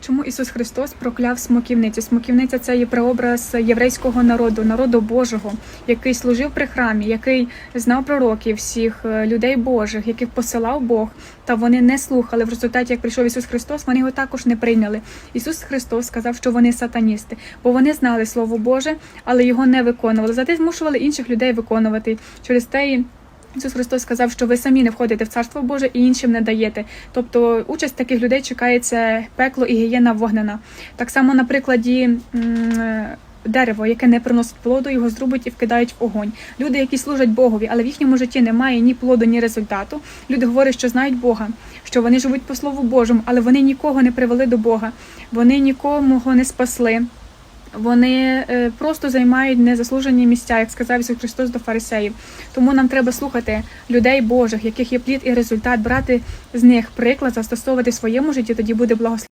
Чому Ісус Христос прокляв смоківницю? Смоківниця це є прообраз єврейського народу, народу Божого, який служив при храмі, який знав пророків, всіх е, людей Божих, яких посилав Бог, та вони не слухали. В результаті, як прийшов Ісус Христос, вони його також не прийняли. Ісус Христос сказав, що вони сатаністи, бо вони знали Слово Боже, але його не виконували. Зате змушували інших людей виконувати. Через те Ісус Христос сказав, що ви самі не входите в Царство Боже і іншим не даєте. Тобто участь таких людей чекається пекло і гієна вогнена. Так само на прикладі. Дерево, яке не приносить плоду, його зрубуть і вкидають в огонь. Люди, які служать Богові, але в їхньому житті немає ні плоду, ні результату. Люди говорять, що знають Бога, що вони живуть по Слову Божому, але вони нікого не привели до Бога, вони нікому не спасли. Вони е, просто займають незаслужені місця, як сказав Ісус Христос до фарисеїв. Тому нам треба слухати людей Божих, яких є плід і результат, брати з них приклад, застосовувати в своєму житті, тоді буде благословення.